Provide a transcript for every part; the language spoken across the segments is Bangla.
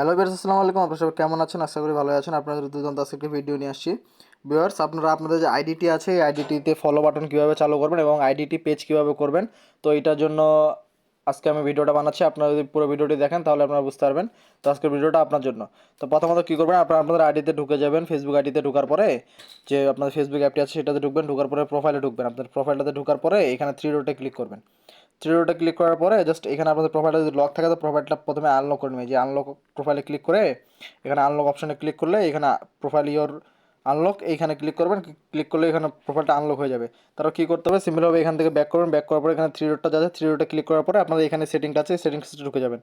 হ্যালো বিয়ার্স আসসালামু আলাইকুম। আপনারা সবাই কেমন আছেন? আশা করি ভালো আছেন। আপনাদের দুজন আজকে একটি ভিডিও নিয়ে আসছি। বিয়ার্স আপনারা, আপনাদের যে আইডিটি আছে, এই আইডিটিতে ফলো বাটন কীভাবে চালু করবেন এবং আইডিটি পেজ কীভাবে করবেন, তো এটার জন্য আজকে আমি ভিডিওটা বানাচ্ছি। আপনারা যদি পুরো ভিডিওটি দেখেন, তাহলে আপনারা বুঝতে পারবেন তো আজকের ভিডিওটা আপনার জন্য। তো প্রথমত কী করবেন, আপনারা আপনাদের আইডিতে ঢুকে যাবেন ফেসবুক আইডিতে ঢোকার পরে যে আপনাদের ফেসবুক অ্যাপটি আছে, সেটাতে ঢুকবেন। ঢোকার পরে প্রোফাইলে ঢুকবেন। আপনাদের প্রোফাইলটাতে ঢোকার পরে এখানে থ্রি ডোটে ক্লিক করবেন। থ্রি ক্লিক করার পরে জাস্ট এখানে আপনাদের প্রোফাইলটা যদি লক থাকে, তো প্রোফাইলটা প্রথমে আনলক করে নেবে যে আনলক প্রোফাইলে ক্লিক করে, এখানে আনলক অপশানে ক্লিক করলে এখানে প্রোফাইল ইয়োর আনলক এইখানে ক্লিক করবেন ক্লিক করলে এখানে প্রোফাইলটা আনলক হয়ে যাবে। তারপর কী করতে হবে? সিম্পলভাবে এখান থেকে ব্যাক করবেন। ব্যাক করার পরে এখানে থ্রি ডটটা যাচ্ছে থ্রি ডটে ক্লিক করার পরে আপনাদের এখানে সেটিংটা আছে সেটিংসে ঢুকে যাবেন।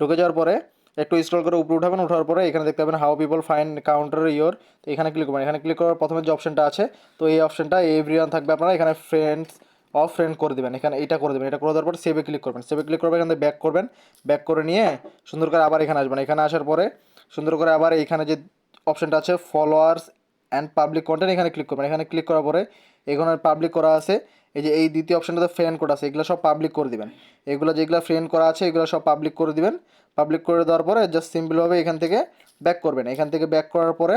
ঢুকে যাওয়ার পরে একটু স্ক্রল করে উপরে উঠাবেন ওঠার পরে এখানে দেখতে পাবেন how people find counter your তো এখানে ক্লিক করবেন। এখানে ক্লিক করার প্রথমে যে অপশনটা আছে, তো এই অপশনটা এভরিওয়ান থাকবে আপনারা। এখানে ফ্রেন্ডস অফ ফ্রেন্ড করে দেবেন। এখানে এটা করে দেবেন। এটা করে দেওয়ার পর সেভে ক্লিক করবেন। সেভে ক্লিক করবেন, এখানে ব্যাক করবেন। ব্যাক করে নিয়ে সুন্দর করে আবার এখানে আসবেন। এখানে আসার পরে সুন্দর করে আবার এখানে যে অপশানটা আছে ফলোয়ার্স অ্যান্ড পাবলিক কন্টেন্ট এখানে ক্লিক করবেন। এখানে ক্লিক করার পরে এখানে পাবলিক করা আছে। এই যে এই দ্বিতীয় অপশানটাতে ফ্রেন্ড কোড আছে, এগুলো সব পাবলিক করে দিবেন। এগুলো যেগুলো ফ্রেন্ড করা আছে, এগুলো সব পাবলিক করে দিবেন। পাবলিক করে দেওয়ার পরে জাস্ট সিম্পলভাবে এখান থেকে ব্যাক করবেন। এখান থেকে ব্যাক করার পরে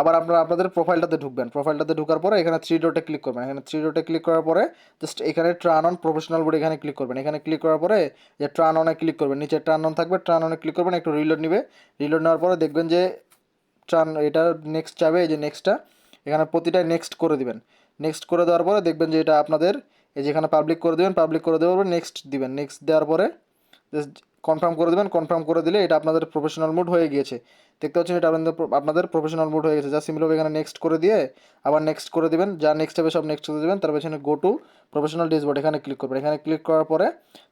আবার আপনারা আপনাদের প্রোফাইলটাতে ঢুকবেন। প্রোফাইলটাতে ঢোকার পরে এখানে থ্রি ডটে ক্লিক করবেন। এখানে থ্রি ডটে ক্লিক করার পরে জাস্ট এখানে ট্রান অন প্রফেশনাল বোর্ড এখানে ক্লিক করবেন। এখানে ক্লিক করার পরে যে ট্রান অনে ক্লিক করবেন, নিচে ট্রান অন থাকবে ট্রান অনে ক্লিক করবেন, একটু রিলোড নেবে। রিলোড নেওয়ার পরে দেখবেন যে ট্রান এটা নেক্সট যাবে, এই যে নেক্সটটা এখানে প্রতিটাই নেক্সট করে দিবেন। নেক্সট করে দেওয়ার পরে দেখবেন যে এটা আপনাদের এই যেখানে পাবলিক করে দেবেন পাবলিক করে দেওয়ার পরে নেক্সট দিবেন। নেক্সট দেওয়ার পরে কনফার্ম করে দেবেন কনফার্ম করে দিলে এটা আপনাদের প্রফেশনাল মুড হয়ে গিয়েছে। দেখতে পাচ্ছেন এটা আপনাদের আপনাদের প্রফেশনাল মুড হয়ে গেছে। যা সিম্পলভাবে এখানে নেক্সট করে দিয়ে আবার নেক্সট করে দিবেন। যা নেক্সট হবে সব নেক্সট করে দেবেন। তার পেছনে গো টু প্রফেশনাল ড্যাশবোর্ড এখানে ক্লিক করবেন। এখানে ক্লিক করার পরে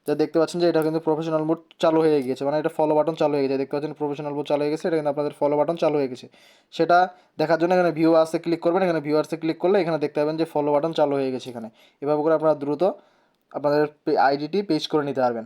যা দেখতে পাচ্ছেন যে এটা কিন্তু প্রফেশনাল মুড চালু হয়ে গিয়েছে। মানে এটা ফলো বাটন চালু হয়ে গেছে। দেখতে পাচ্ছেন প্রফেশনাল মুড চালু হয়ে গেছে। এটা কিন্তু আপনাদের ফলো বাটন চালু হয়ে গেছে। সেটা দেখার জন্য এখানে ভিউ আসে ক্লিক করবেন। এখানে ভিউ আসে ক্লিক করলে এখানে দেখতে পাবেন যে ফলো বাটন চালু হয়ে গেছে এখানে। এভাবে করে আপনারা দ্রুত আপনাদের আইডিটি পেজ করে নিতে পারবেন।